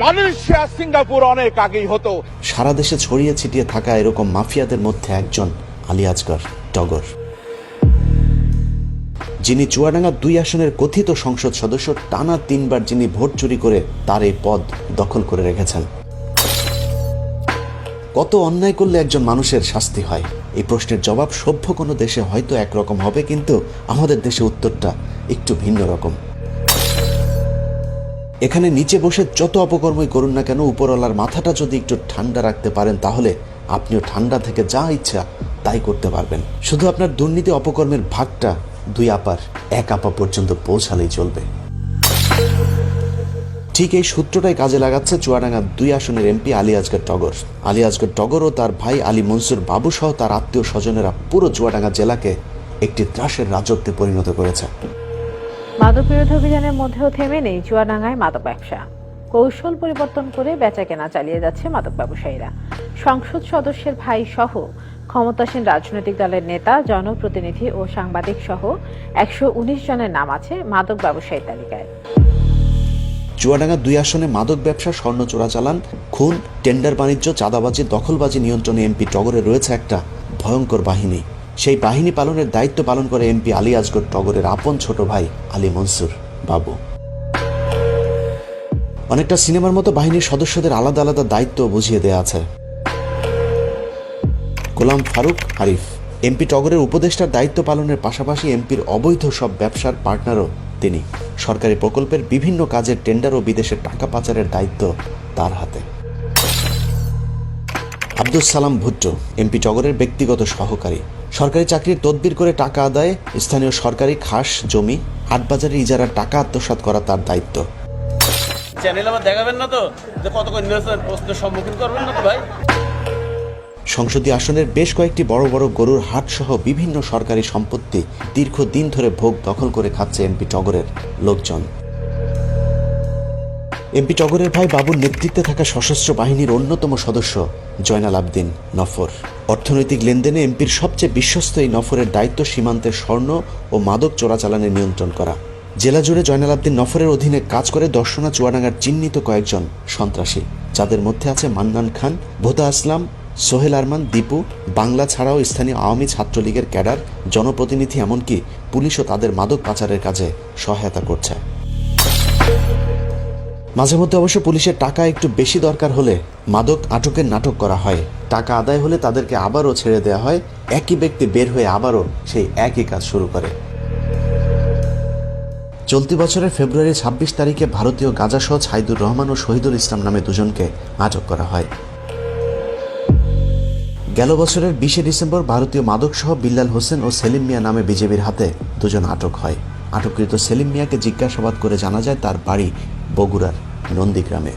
Malaysia Singapore অনেক আগেই হতো। সারা দেশে ছড়িয়ে ছিটিয়ে থাকা এরকম মাফিয়াদের মধ্যে একজন আলী আজগর, টগর। যিনি চুয়াডাঙ্গা দুই আসনের কথিত সংসদ সদস্য, টানা তিনবার যিনি ভোট চুরি করে তার এই পদ দখল করে রেখেছেন। কত অন্যায় করলে একজন মানুষের শাস্তি হয়? এই প্রশ্নের জবাব সভ্য কোনো দেশে হয়তো একরকম হবে, কিন্তু আমাদের দেশে উত্তরটা একটু ভিন্ন রকম। এখানে নিচে বসে যত অপকর্মই করুন না কেন, উপরওয়ালার মাথাটা যদি একটু ঠান্ডা রাখতে পারেন, তাহলে আপনিও ঠান্ডা থেকে যা ইচ্ছা তাই করতে পারবেন। শুধু আপনার দুর্নীতি অপকর্মের ভাগটা দুই আপার, এক আপা পর্যন্ত পৌঁছালেই চলবে। ঠিক এই সূত্রটাই কাজে লাগাচ্ছে চুয়াডাঙ্গা দুই আসনের এমপি আলী আজগর টগর। আলী আজগর টগর ও তার ভাই আলী মনসুর বাবু সহ তার আত্মীয় স্বজনেরা পুরো চুয়াডাঙ্গা জেলাকে একটি ত্রাসের রাজত্বে পরিণত করেছে। মাদক বিরোধী অভিযানের মধ্যেও থেমে নেই চুয়াডাঙ্গায় মাদক ব্যবসা কৌশল পরিবর্তন করে বেচা কেনা চালিয়ে যাচ্ছে মাদক ব্যবসায়ীরা সংসদ সদস্যের ভাই সহ ক্ষমতাসীন রাজনৈতিক দলের নেতা, জনপ্রতিনিধি ও সাংবাদিক সহ একশো উনিশ জনের নাম আছে মাদক ব্যবসায়ী তালিকায়। চুয়াডাঙ্গা দুই আসনে মাদক ব্যবসা স্বর্ণ চোরাচালান খুন, টেন্ডার বাণিজ্য, চাঁদাবাজি, দখলবাজি নিয়ন্ত্রণে এমপি টগরে রয়েছে একটা ভয়ঙ্কর বাহিনী। সেই বাহিনী পালনের দায়িত্ব পালন করে এমপি আলী আজগর টগরের আপন ছোট ভাই আলী মনসুর বাবু। অনেকটা সিনেমার মতো বাহিনীর সদস্যদের আলাদা আলাদা দায়িত্ব বুঝিয়ে দেয়া আছে। গোলাম ফারুক আরিফ এমপি টগরের উপদেষ্টার দায়িত্ব পালনের পাশাপাশি এমপির অবৈধ সব ব্যবসার পার্টনারও তিনি। সরকারি প্রকল্পের বিভিন্ন কাজের টেন্ডার ও বিদেশের টাকা পাচারের দায়িত্ব তার হাতে। আব্দুল সালাম ভুট্টো, এমপি টগরের ব্যক্তিগত সহকারী। সরকারি চাকরির তদবির করে টাকা আদায় স্থানীয় সরকারি খাস জমি হাটবাজারে ইজারার টাকা আত্মসাৎ করা তার দায়িত্ব। চ্যানেল আবার দেখাবেন না তো? যে কত প্রশ্নের সম্মুখীন করবেন না তো ভাই? সংসদীয় আসনের বেশ কয়েকটি বড় বড় গরুর হাট সহ বিভিন্ন সরকারি সম্পত্তি দীর্ঘদিন ধরে ভোগ দখল করে খাচ্ছে এমপি টগরের লোকজন। এমপি টগরের ভাই বাবুর নেতৃত্বে থাকা সশস্ত্র বাহিনীর অন্যতম সদস্য জয়নাল আবদিন নফর। অর্থনৈতিক লেনদেনে এমপির সবচেয়ে বিশ্বস্ত এই নফরের দায়িত্ব সীমান্তের স্বর্ণ ও মাদক চোরাচালানে নিয়ন্ত্রণ করা। জেলা জুড়ে জয়নাল আবদিন নফরের অধীনে কাজ করে দর্শনা চুয়াডাঙ্গার চিহ্নিত কয়েকজন সন্ত্রাসী। যাদের মধ্যে আছে মান্নান খান ভোতা আসলাম, সোহেল আরমান, দীপু, বাংলা ছাড়াও স্থানীয় আওয়ামী ছাত্রলীগের ক্যাডার, জনপ্রতিনিধি, এমনকি পুলিশও তাদের মাদক পাচারের কাজে সহায়তা করছে। মাঝে মধ্যে অবশ্য পুলিশের টাকা একটু বেশি দরকার হলে মাদক আটকের নাটক করা হয়। টাকা আদায় হলে তাদেরকে আবারও ছেড়ে দেওয়া হয়। একই ব্যক্তি বের হয়ে আবারও সেই একই কাজ শুরু করে। চলতি বছরের ফেব্রুয়ারি ছাব্বিশ তারিখে ভারতীয় গাজা গাজাসহ ছাইদুর রহমান ও শহীদুল ইসলাম নামে দুজনকে আটক করা হয়। গেল বছরের বিশে ডিসেম্বর ভারতীয় মাদকসহ বিল্লাল হোসেন ও সেলিম মিয়া নামে বিজেপির হাতে দুজন আটক হয়। আটককৃত সেলিম মিয়াকে জিজ্ঞাসাবাদ করে জানা যায়, তার বাড়ি বগুড়ার নন্দীগ্রামে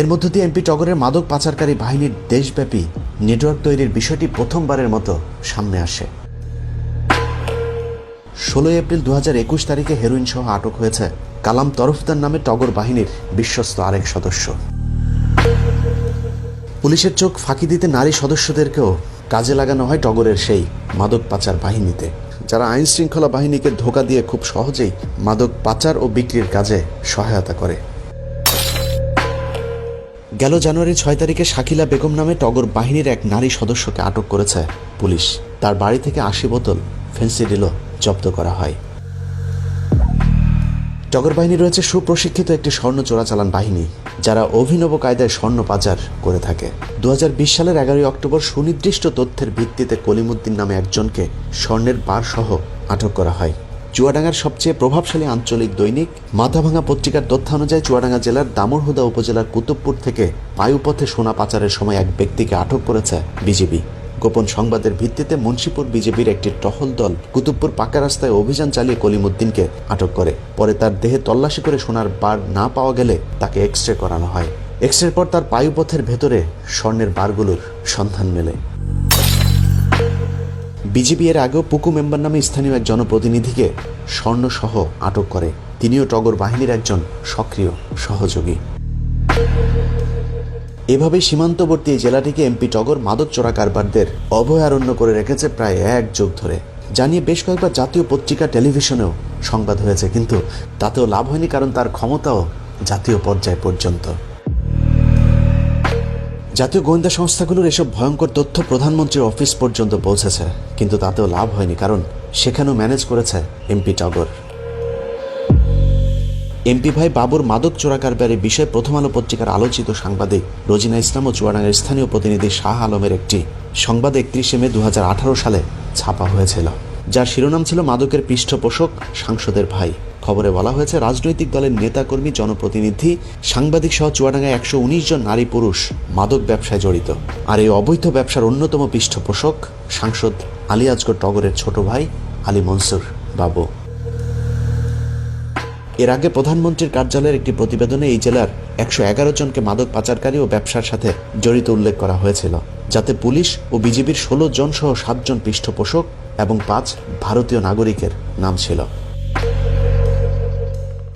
এর মধ্য দিয়ে এমপি টগরের মাদক পাচারকারী বাহিনীর দেশব্যাপী নেটওয়ার্ক তৈরির বিষয়টি প্রথমবারের মতো সামনে আসে। ষোলোই এপ্রিল দু একুশ তারিখে হেরোইন সহ আটক হয়েছে কালাম তরফদার নামে টগর বাহিনীর বিশ্বস্ত আরেক সদস্য। পুলিশের চোখ ফাঁকি দিতে নারী সদস্যদেরকেও কাজে লাগানো হয় টগরের সেই মাদক পাচার বাহিনীতে। যারা আইন শৃঙ্খলা বাহিনীকে ধোকা দিয়ে খুব সহজেই মাদক পাচার ও বিক্রির কাজে সহায়তা করে। গেল জানুয়ারি ছয় তারিখে শাকিলা বেগম নামে টগর বাহিনীর এক নারী সদস্যকে আটক করেছে পুলিশ। তার বাড়ি থেকে আশি বোতল ফেন্সিডিলও জব্দ করা হয়। টগর বাহিনী রয়েছে সুপ্রশিক্ষিত একটি স্বর্ণ চোরাচালান বাহিনী, যারা অভিনব কায়দায় স্বর্ণ পাচার করে থাকে। দু হাজার বিশ সালের এগারোই অক্টোবর সুনির্দিষ্ট তথ্যের ভিত্তিতে কলিমুদ্দিন নামে একজনকে স্বর্ণের বার সহ আটক করা হয়। চুয়াডাঙ্গার সবচেয়ে প্রভাবশালী আঞ্চলিক দৈনিক মাথাভাঙা পত্রিকার তথ্য অনুযায়ী চুয়াডাঙ্গা জেলার দামুরহুদা উপজেলার কুতুবপুর থেকে বায়ুপথে সোনা পাচারের সময় এক ব্যক্তিকে আটক করেছে বিজেপি। গোপন সংবাদের ভিত্তিতে মুন্সিপুর বিজেপির একটি টহল দল কুতুবপুর পাকা রাস্তায় অভিযান চালিয়ে কলিমুদ্দিনকে আটক করে। পরে তার দেহে তল্লাশি করে সোনার বার না পাওয়া গেলে তাকে এক্স রে করানো হয়। এক্স পর তার পায়ুপথের ভেতরে স্বর্ণের বারগুলোর সন্ধান মেলে। বিজেপি এর আগেও পুকু মেম্বার নামে স্থানীয় এক জনপ্রতিনিধিকে স্বর্ণসহ আটক করে। তিনিও টগর বাহিনীর একজন সক্রিয় সহযোগী। এভাবে সীমান্তবর্তী জেলাটিকে এমপি টগর মাদক চোরা কারবারদের অভয়ারণ্য করে রেখেছে প্রায় এক যুগ ধরে। জানিয়ে বেশ কয়েকবার জাতীয় পত্রিকা, টেলিভিশনেও সংবাদ হয়েছে, কিন্তু তাতেও লাভ হয়নি কারণ তার ক্ষমতাও জাতীয় পর্যায় পর্যন্ত। জাতীয় গোয়েন্দা সংস্থাগুলোর এসব ভয়ঙ্কর তথ্য প্রধানমন্ত্রীর অফিস পর্যন্ত পৌঁছেছে, কিন্তু তাতেও লাভ হয়নি, কারণ সেখানেও ম্যানেজ করেছে এমপি টগর। এমপি ভাই বাবুর মাদক চোরা কারবারের বিষয়ে প্রথম আলো পত্রিকার আলোচিত সাংবাদিক রোজিনা ইসলাম ও চুয়াডাঙ্গার স্থানীয় প্রতিনিধি শাহ আলমের একটি সংবাদ একত্রিশে মে দু হাজার আঠারো সালে ছাপা হয়েছিল, যার শিরোনাম ছিল মাদকের পৃষ্ঠপোষক সাংসদের ভাই। খবরে বলা হয়েছে, রাজনৈতিক দলের নেতাকর্মী, জনপ্রতিনিধি, সাংবাদিক সহ চুয়াডাঙ্গায় একশো উনিশ জন নারী পুরুষ মাদক ব্যবসায় জড়িত। আর এই অবৈধ ব্যবসার অন্যতম পৃষ্ঠপোষক সাংসদ আলী আজগর টগরের ছোট ভাই আলী মনসুর বাবু। এর আগে প্রধানমন্ত্রীর কার্যালয়ের একটি প্রতিবেদনে এই জেলার একশো এগারো জনকে মাদক পাচারকারী ও ব্যবসার সাথে জড়িত উল্লেখ করা হয়েছিল, যাতে পুলিশ ও বিজিবির ষোলো জন সহ সাতজন পৃষ্ঠপোষক এবং পাঁচ ভারতীয় নাগরিকের নাম ছিল।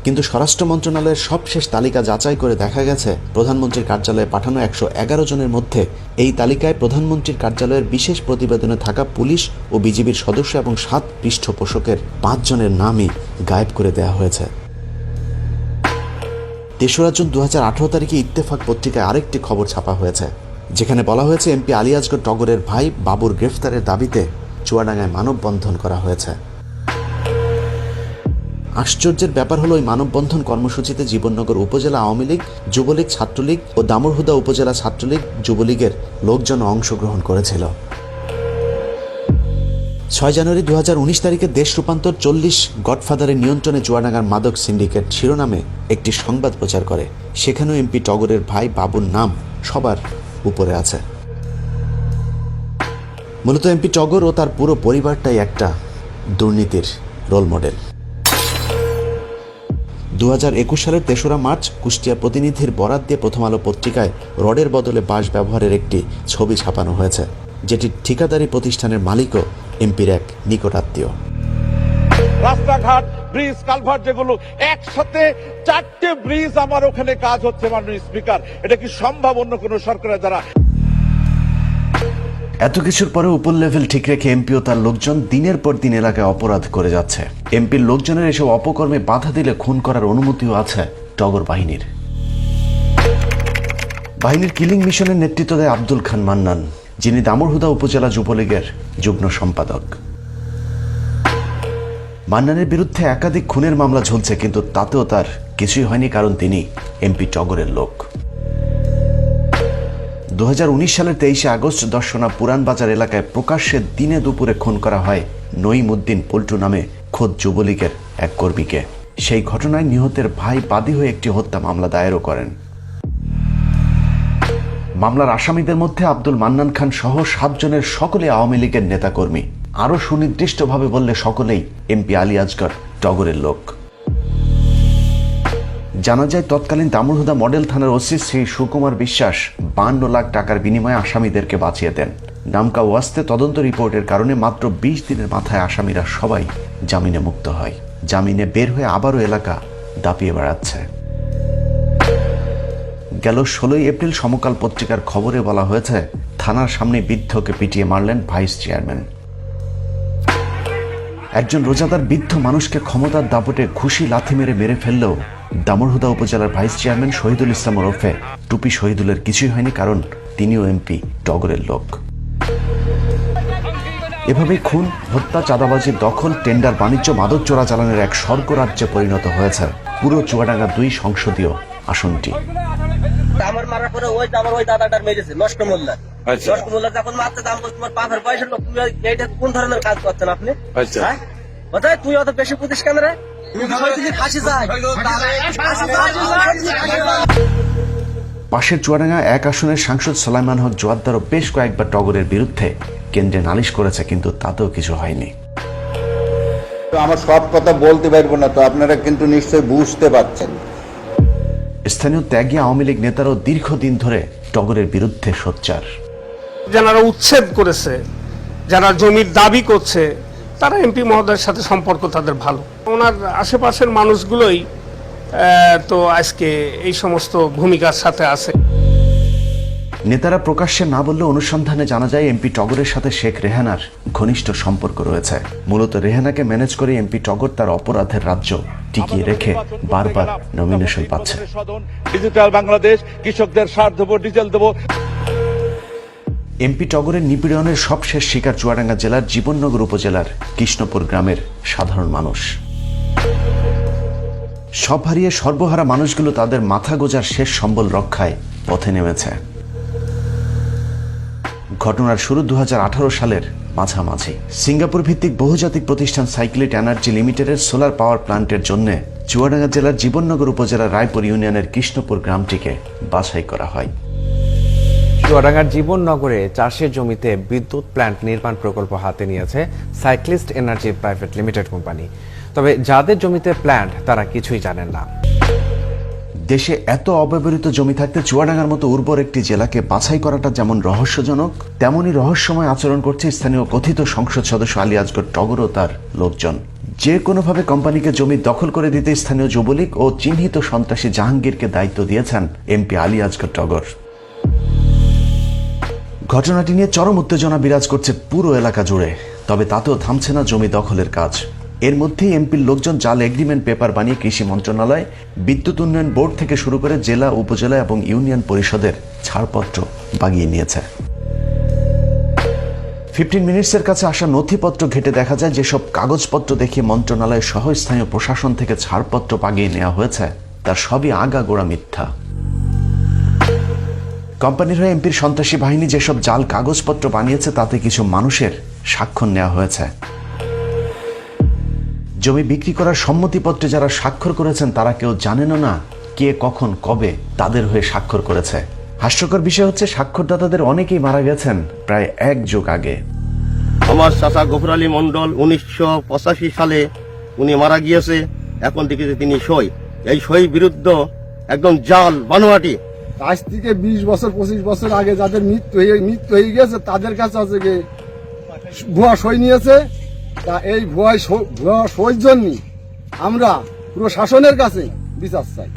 কিন্তু স্বরাষ্ট্র মন্ত্রণালয়ের সবশেষ তালিকা যাচাই করে দেখা গেছে, প্রধানমন্ত্রীর কার্যালয়ে পাঠানো একশো এগারো জনের মধ্যে এই তালিকায় প্রধানমন্ত্রীর কার্যালয়ের বিশেষ প্রতিবেদনে থাকা পুলিশ ও বিজিবির সদস্য এবং সাত পৃষ্ঠপোষকের পাঁচ জনের নামই গায়েব করে দেওয়া হয়েছে। তেসরা জুন দু হাজার আঠারো তারিখে ইত্তেফাক পত্রিকায় আরেকটি খবর ছাপা হয়েছে, যেখানে বলা হয়েছে, এমপি আলিয়াজগর টগরের ভাই বাবুর গ্রেফতারের দাবিতে চুয়াডাঙ্গায় মানববন্ধন করা হয়েছে। আশ্চর্যের ব্যাপার হলো ওই মানববন্ধন কর্মসূচিতে জীবননগর উপজেলা আওয়ামী লীগ, যুবলীগ, ছাত্রলীগ ও দামুরহুদা উপজেলা ছাত্রলীগ যুবলীগের লোকজন অংশগ্রহণ করেছিল। ছয় জানুয়ারি দু হাজার উনিশ তারিখে দেশ রূপান্তর চল্লিশ গডফাদারের নিয়ন্ত্রণে চুয়াডাঙ্গার মাদক সিন্ডিকেট শিরোনামে একটি সংবাদ প্রচার করে। সেখানেও এমপি টগরের ভাই বাবুর নাম সবার উপরে আছে। মূলত এমপি টগর ও তার পুরো পরিবারটাই একটা দুর্নীতির রোল মডেল। দু হাজার একুশ সালের তেসরা মার্চ কুষ্টিয়া প্রতিনিধির বরাত দিয়ে প্রথম আলো পত্রিকায় রডের বদলে বাঁশ ব্যবহারের একটি ছবি ছাপানো হয়েছে, যেটি ঠিকাদারি প্রতিষ্ঠানের মালিকও এমপির এক নিকটাত্মীয়। রাস্তাঘাট, ব্রিজ, কালভার্ট যেগুলো, একসাথে চারটে ব্রিজ আমার ওখানে কাজ হচ্ছে মাননীয় স্পিকার। এটা কি সম্ভব অন্য কোনো সরকারের দ্বারা? এত কিছুর পরে উপর লেভেল ঠিক রেখে এমপি ও তার লোকজন দিনের পর দিন এলাকায় অপরাধ করে যাচ্ছে। এমপির লোকজনের এসব অপকর্মে বাধা দিলে খুন করার অনুমতিও আছে টগর বাহিনীর। বাহিনীর কিলিং মিশনের নেতৃত্ব দেয় আব্দুল খান মান্নান, যিনি দামুরহুদা উপজেলা যুবলীগের যুগ্ম সম্পাদক। মান্নানের বিরুদ্ধে একাধিক খুনের মামলা ঝুলছে, কিন্তু তাতেও তার কিছুই হয়নি কারণ তিনি এমপি টগরের লোক। দু হাজার উনিশ সালের তেইশে আগস্ট দর্শনা পুরান বাজার এলাকায় প্রকাশ্যে দিনে দুপুরে খুন করা হয় নঈমুদ্দিন পল্টু নামে খোদ যুবলীগের এক কর্মীকে। সেই ঘটনায় নিহতের ভাই বাদী হয়ে একটি হত্যা মামলা দায়েরও করেন। মামলার আসামিদের মধ্যে আব্দুল মান্নান খান সহ সাতজনের সকলে আওয়ামী লীগের নেতাকর্মী। আরও সুনির্দিষ্টভাবে বললে সকলেই এমপি আলী আজগর, টগরের লোক। জানা যায়, তৎকালীন দামুরহুদা মডেল থানার ওসি শ্রী সুকুমার বিশ্বাস বান্ন লাখ টাকার বিনিময়ে আসামিদেরকে বাঁচিয়ে দেন। নামকা ওয়াস্তে তদন্ত রিপোর্টের কারণে মাত্র বিশ দিনের মাথায় আসামিরা সবাই জামিনে মুক্ত হয়। জামিনে বের হয়ে আবারও এলাকা দাপিয়ে বেড়াচ্ছে। গেল ষোলোই এপ্রিল সমকাল পত্রিকার খবরে বলা হয়েছে, থানার সামনে বৃদ্ধকে পিটিয়ে মারলেন ভাইস চেয়ারম্যান। একজন রোজাদার বৃদ্ধ মানুষকে ক্ষমতার দাপটে খুশি লাথি মেরে মেরে ফেললেও দামরহুদা উপজেলার ভাইস চেয়ারম্যান শহীদুল ইসলাম ওরফে টুপি শহীদুলের কিছুই হয়নি কারণ তিনিও এমপি টগরের লোক এভাবে খুন হত্যা চাঁদাবাজি দখল টেন্ডার বাণিজ্য মাদক চোরাচালানের এক স্বর্গ রাজ্যে পরিণত হয়েছে পুরো চুয়াডাঙ্গা দুই সংসদীয় আসনটি আমার মারার পরে ওই আমার ওই দাদাটার মেরেছে নষ্ট মোল্লা আচ্ছা। নষ্ট মোল্লা যখন মারতে দাম তোমার পাথর পয়সার লোক তুমি এইটা কোন ধরনের কাজ করছেন আপনি আচ্ছা। হ্যাঁ? তুই অত বেশি পুতিস কেন রে পাশের চুয়াডাঙ্গা এক আসনের সাংসদ সালাইমান হক জোয়াদ্দারও বেশ কয়েকবার টগরের বিরুদ্ধে কেন্দ্রে নালিশ করেছে কিন্তু তাতেও কিছু হয়নি। আমার সব কথা বলতে পারব না তো আপনারা কিন্তু নিশ্চয়ই বুঝতে পারছেন। স্থানীয় ত্যাগী আওয়ামী লীগ নেতারাও দীর্ঘদিন ধরে টগরের বিরুদ্ধে সোচ্চার। যারা উচ্ছেদ করেছে যারা জমির দাবি করছে তারা এমপি মহোদয়ের সাথে সম্পর্ক তাদের ভালো। ওনার আশেপাশের মানুষগুলোই তো আজকে এই সমস্ত ভূমিকার সাথে আছে। নেতারা প্রকাশ্যে না বললে অনুসন্ধানে জানা যায় এমপি টগরের সাথে শেখ রেহানার ঘনিষ্ঠ সম্পর্ক রয়েছে। মূলত রেহানাকে ম্যানেজ করে এমপি টগর তার অপরাধের রাজ্য টিকিয়ে রেখে বারবার নমিনেশন পাচ্ছে। ডিজিটাল বাংলাদেশ কৃষকদের সার দেবো ডিজেল দেবো। এমপি টগরের নিপীড়নের সবশেষ শিকার চুয়াডাঙ্গা জেলার জীবননগর উপজেলার কৃষ্ণপুর গ্রামের সাধারণ মানুষ। সব হারিয়ে সর্বহারা মানুষগুলো তাদের মাথা গোজার শেষ সম্বল রক্ষায় পথে নেমেছে। ঘটনার শুরু দু হাজার আঠারো সালের মাঝামাঝি। সিঙ্গাপুর ভিত্তিক বহুজাতিক প্রতিষ্ঠান সাইক্লেট এনার্জি লিমিটেডের সোলার পাওয়ার প্ল্যান্টের জন্য চুয়াডাঙ্গা জেলার জীবননগর উপজেলার রায়পুর ইউনিয়নের কৃষ্ণপুর গ্রামটিকে বাছাই করা হয়। চুয়াডাঙ্গার জীবননগরে চাষের জমিতে বিদ্যুৎ প্ল্যান্ট নির্মাণ প্রকল্প হাতে নিয়েছে cyclist energy private limited company. তবে যাদের জমিতে প্ল্যান্ট, তারা কিছুই জানেন না। দেশে এত অব্যবহৃত জমি থাকতে চুয়াডাঙ্গার মতো উর্বর একটি জেলাকে বাছাই করাটা যেমন রহস্যজনক তেমনই রহস্যময় আচরণ করছে স্থানীয় কথিত সংসদ সদস্য আলী আজগর টগর ও তার লোকজন। যে কোনোভাবে কোম্পানিকে জমি দখল করে দিতে স্থানীয় যুবলীগ ও চিহ্নিত সন্ত্রাসী জাহাঙ্গীরকে দায়িত্ব দিয়েছেন এমপি আলী আজগর টগর। ঘটনাটি নিয়ে চরম উত্তেজনা বিরাজ করছে পুরো এলাকা জুড়ে। তবে তাতেও থামছে না জমি দখলের কাজ। এর মধ্যেই এমপির লোকজন জাল এগ্রিমেন্ট পেপার বানিয়ে কৃষি মন্ত্রণালয়, বিদ্যুৎ উন্নয়ন বোর্ড থেকে শুরু করে জেলা, উপজেলা এবং ইউনিয়ন পরিষদের ছাড়পত্র বাগিয়ে নিয়েছে। ফিফটিন মিনিটসের কাছে আসা নথিপত্র ঘেটে দেখা যায় যেসব কাগজপত্র দেখিয়ে মন্ত্রণালয় সহ স্থানীয় প্রশাসন থেকে ছাড়পত্র বাগিয়ে নেওয়া হয়েছে, তার সবই আগাগোড়া মিথ্যা। কোম্পানির হয়ে এমপির সন্ত্রাসী বাহিনী যেসব জাল কাগজপত্র বানিয়েছে, তাতে কিছু মানুষের স্বাক্ষর নেওয়া হয়েছে। জমি বিক্রি করার সম্মতিপত্রে যারা স্বাক্ষর করেছেন, তারা কেউ জানেনও না কে, কখন, কবে তাদের হয়ে স্বাক্ষর করেছে। হাস্যকর বিষয় হচ্ছে, স্বাক্ষরদাতাদের অনেকেই মারা গেছেন প্রায় এক যুগ আগে। আমার চাচা গফর আলী মন্ডল উনিশশো পঁচাশি সালে উনি মারা গিয়েছে, এখন থেকে তিনি সই। এই সই বিরুদ্ধ একদম জাল, বানোয়াটি আজ থেকে বিশ বছর পঁচিশ বছর আগে যাদের মৃত্যু হয়ে মৃত্যু হয়ে গেছে তাদের কাছে আছে যে ভুয়া সই নিয়েছে। তা এই ভুয়া ভুয়া সইর জন্য আমরা পুরো শাসনের কাছে বিচার চাই।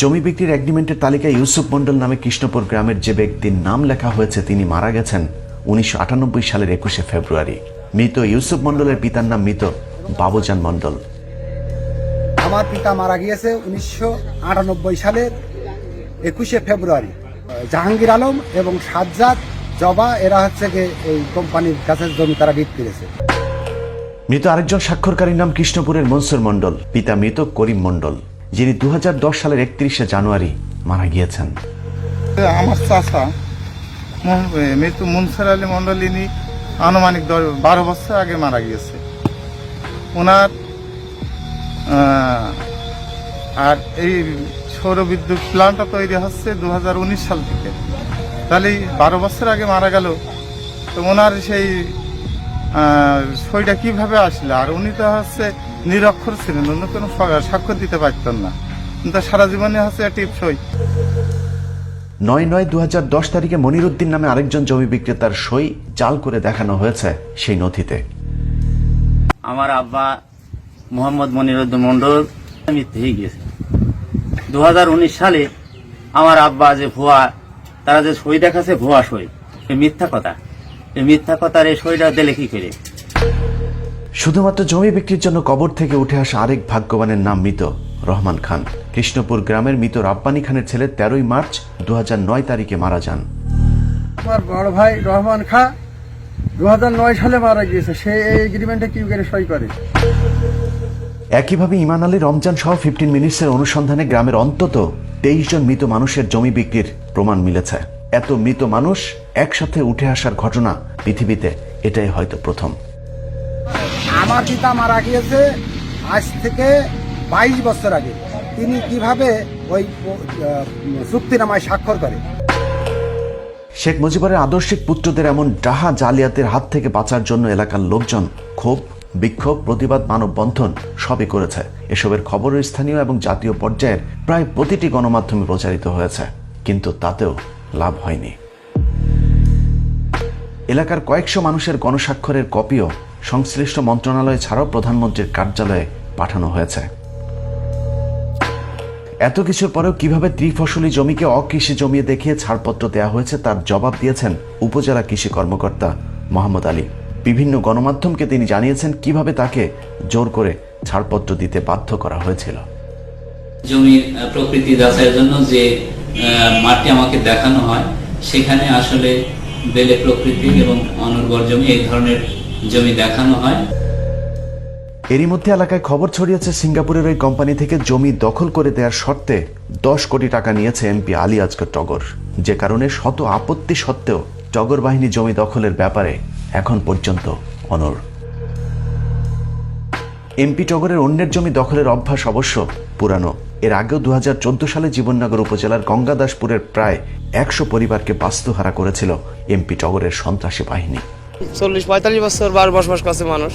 জমি বিক্রির এগ্রিমেন্টের তালিকায় ইউসুফ মন্ডল নামে কৃষ্ণপুর গ্রামের যে ব্যক্তির নাম লেখা হয়েছে তিনি মারা গেছেন উনিশশো আটানব্বই সালের একুশে ফেব্রুয়ারি। মৃত ইউসুফ মন্ডলের পিতার নাম মৃত বাবুজান মন্ডল আমার পিতা মারা গিয়েছে উনিশশো আটানব্বই সালের একুশে ফেব্রুয়ারি। জাহাঙ্গীর আলম এবং সাজ্জাদ জবা এরা হচ্ছে এই কোম্পানির কাছে জমি তারা বিক্রি করেছে। মৃত আরেকজন স্বাক্ষরকারীর নাম কৃষ্ণপুরের মনসুর মন্ডল পিতা মৃত করিম মন্ডল যিনি দু হাজার দশ সালের একত্রিশে জানুয়ারি মারা গিয়েছেন। আমার চাষা মৃত্যু মুনসার আলী মন্ডলিনী আনুমানিক দশ- বারো বছর আগে মারা গিয়েছে। ওনার আর এই সৌর বিদ্যুৎ প্ল্যান্টটা তৈরি হচ্ছে দু হাজার উনিশ সাল থেকে। তাহলে বারো বছর আগে মারা গেল তো ওনার সেই সইটা কীভাবে আসলো? আর উনি তো হচ্ছে নিরক্ষর ছিলেন অন্য কোনো স্বা- স্বাক্ষর দিতে পারতেন না। কিন্তু সারা জীবনে হচ্ছে টিপ সই। নয় নয় দু তারিখে মনিরুদ্দিন নামে আরেকজন জমি বিক্রেতার সই জাল করে দেখানো হয়েছে সেই নথিতে। আমার আব্বা মোহাম্মদ মনিরুদ্দিন মন্ডল মৃত্যু হয়ে গিয়েছে। দুহাজার উনিশ সালে আমার আব্বা যে ভুয়া তারা যে সই দেখাচ্ছে ভুয়া সই এ মিথ্যা কথা। এই মিথ্যা কথার এই সইটা দিলে কি করে? শুধুমাত্র জমি বিক্রির জন্য কবর থেকে উঠে আসা আরেক ভাগ্যবানের নাম মৃত রহমান খান। কৃষ্ণপুর গ্রামের মৃত রাব্বানি খানের ছেলে তেরোই মার্চ দু হাজার নয় তারিখে মারা যান। আমার বড় ভাই রহমান খা দু সালে মারা গিয়েছে। সে এই এগ্রিমেন্টে কি করে সই করে? একইভাবে ইমান আলী রমজান সহ ফিফটিন মিনিটসের অনুসন্ধানে গ্রামের অন্তত তেইশ জন মৃত মানুষের জমি বিক্রির প্রমাণ মিলেছে। এত মৃত মানুষ একসাথে উঠে আসার ঘটনা পৃথিবীতে এটাই হয়তো প্রথম। আমার পিতা মারা গিয়েছে আজ থেকে বাইশ বছর আগে। তিনি কীভাবে ওই চুক্তিনামায় স্বাক্ষর করে? শেখ মুজিবুরের আদর্শিক পুত্রদের এমন ডাহা জালিয়াতের হাত থেকে বাঁচার জন্য এলাকার লোকজন ক্ষোভ বিক্ষোভ, প্রতিবাদ, মানববন্ধন সবই করেছে। এসবের খবর স্থানীয় এবং জাতীয় পর্যায়ের প্রায় প্রতিটি গণমাধ্যমে প্রচারিত হয়েছে। কিন্তু তাতেও লাভ হয়নি। এলাকার কয়েকশো মানুষের গণস্বাক্ষরের কপিও সংশ্লিষ্ট মন্ত্রণালয় ছাড়াও প্রধানমন্ত্রীর কার্যালয়ে পাঠানো হয়েছে। এত কিছুর পরেও কীভাবে ত্রিফসলি জমিকে অকৃষি জমিয়ে দেখিয়ে ছাড়পত্র দেওয়া হয়েছে তার জবাব দিয়েছেন উপজেলা কৃষি কর্মকর্তা মোহাম্মদ আলী। বিভিন্ন গণমাধ্যমকে তিনি জানিয়েছেন কীভাবে তাকে জোর করে ছাড়পত্র দিতে বাধ্য করা হয়েছিল। জমির প্রকৃতি যাচাইয়ের জন্য যে মাটি আমাকে দেখানো হয় সেখানে আসলে বেলে প্রকৃতি এবং অনুর্বর জমি এই ধরনের জমি দেখানো হয়। এরই মধ্যে এলাকায় খবর ছড়িয়েছে সিঙ্গাপুরের ওই কোম্পানি থেকে জমি দখল করে দেওয়ার শর্তে দশ কোটি টাকা নিয়েছে এমপি আলী আজগর টগর। যে কারণে শত আপত্তি সত্ত্বেও টগর বাহিনী জমি দখলের ব্যাপারে এখন পর্যন্ত অনর। এমপি টগরের অন্যের জমি দখলের অভ্যাস অবশ্য পুরানো। এর আগেও দুহাজার চোদ্দ সালে জীবননগর উপজেলার গঙ্গাদাসপুরের প্রায় একশো পরিবারকে বাস্তুহারা করেছিল এমপি টগরের সন্ত্রাসী বাহিনী। চল্লিশ পঁয়তাল্লিশ বছর বার বসবাস করছে মানুষ।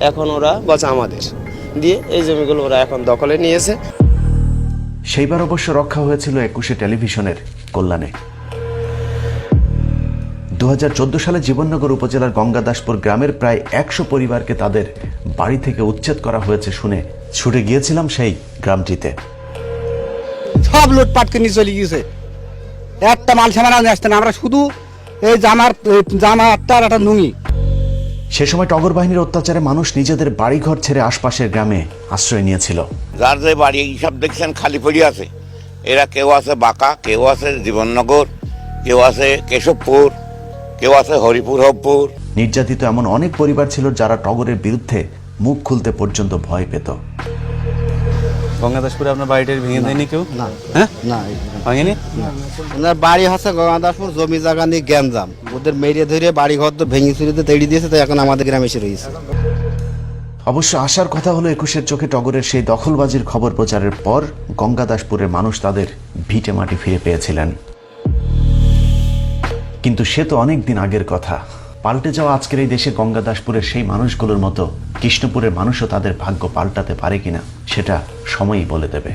এখন ওরা বলছে আমাদের। দিয়ে এই জমিগুলো ওরা এখন দখলে নিয়েছে। সেইবার অবশ্য রক্ষা হয়েছিল একুশে টেলিভিশনের কল্যাণে। দু হাজার চোদ্দ সালে জীবননগর উপজেলার গঙ্গাদাসপুর গ্রামের প্রায় একশো পরিবারকে তাদের বাড়ি থেকে উচ্ছেদ করা হয়েছে শুনে ছুটে গিয়েছিলাম সেই গ্রামটিতে। সব লুটপাট করে নিয়ে চলে গিয়েছে। একটা মাল সামান নিয়ে আসতেন আমরা শুধু এই জামার জামা একটা একটা নুঙি। সে সময় টগর বাহিনীর অত্যাচারে মানুষ নিজেদের বাড়িঘর ছেড়ে আশপাশের গ্রামে আশ্রয় নিয়েছিল। যার যে বাড়ি সব দেখছেন খালি পড়ে আছে। এরা কেউ আছে বাঁকা কেউ আছে জীবননগর কেউ আছে কেশবপুর কেউ আছে হরিপুর হবপুর? নির্যাতিত এমন অনেক পরিবার ছিল যারা টগরের বিরুদ্ধে মুখ খুলতে পর্যন্ত ভয় পেত। গঙ্গাদাসপুরে আপনার বাড়িটা ভেঙে দেয়নি কেউ? না। হ্যাঁ? না ভাঙেনি? ওনার বাড়ি হচ্ছে গঙ্গাদাসপুর জমি জায়গা নিয়ে গ্যাঞ্জাম। ওদের মেরে ধরে বাড়ি ঘর তো ভেঙে চুরিতে তেড়ি দিয়েছে তো এখন আমাদের গ্রামে এসে রয়েছে। অবশ্য আসার কথা হলো একুশের চোখে টগরের সেই দখলবাজির খবর প্রচারের পর গঙ্গাদাসপুরের মানুষ তাদের ভিটে মাটি ফিরে পেয়েছিলেন। কিন্তু সে তো অনেক দিন আগের কথা। পাল্টে যাওয়া আজকের এই দেশে গঙ্গাদাসপুরের সেই মানুষগুলোর মতো কৃষ্ণপুরের মানুষও তাদের ভাগ্য পাল্টাতে পারে কিনা, সেটা সময়ই বলে দেবে।